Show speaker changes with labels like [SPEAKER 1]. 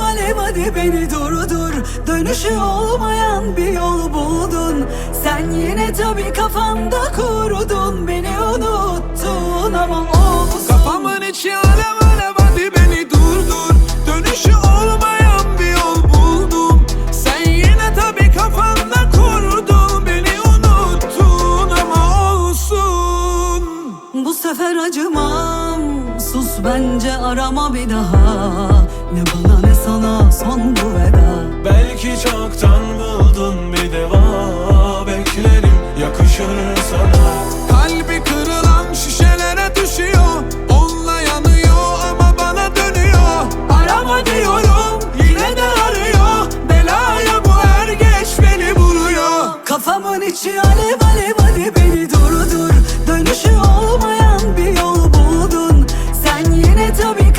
[SPEAKER 1] alev alev hadi beni durdur. Dönüşü olmayan bir yol buldun. Sen yine tabi kafanda kurudun. Beni unuttun ama olsun. Kafamın
[SPEAKER 2] içi alev alev hadi beni durdur. Dönüşü olmayan bir yol buldum. Sen yine tabi kafanda kurdun Beni unuttun ama olsun.
[SPEAKER 1] Bu sefer acımam. Sus bence arama bir daha ne bana ne sana son bu veda.
[SPEAKER 3] Belki çoktan buldun bir deva. Beklerim yakışır sana.
[SPEAKER 2] Kalbi kırılan şişelere düşüyor. Onunla yanıyor ama bana dönüyor.
[SPEAKER 1] Arama diyorum
[SPEAKER 2] yine de arıyor. Belaya bu er geç beni vuruyor.
[SPEAKER 1] Kafamın içi alev alev alev beni durdur. Dönüşü olmayan bir yol buldun. Sen yine tabii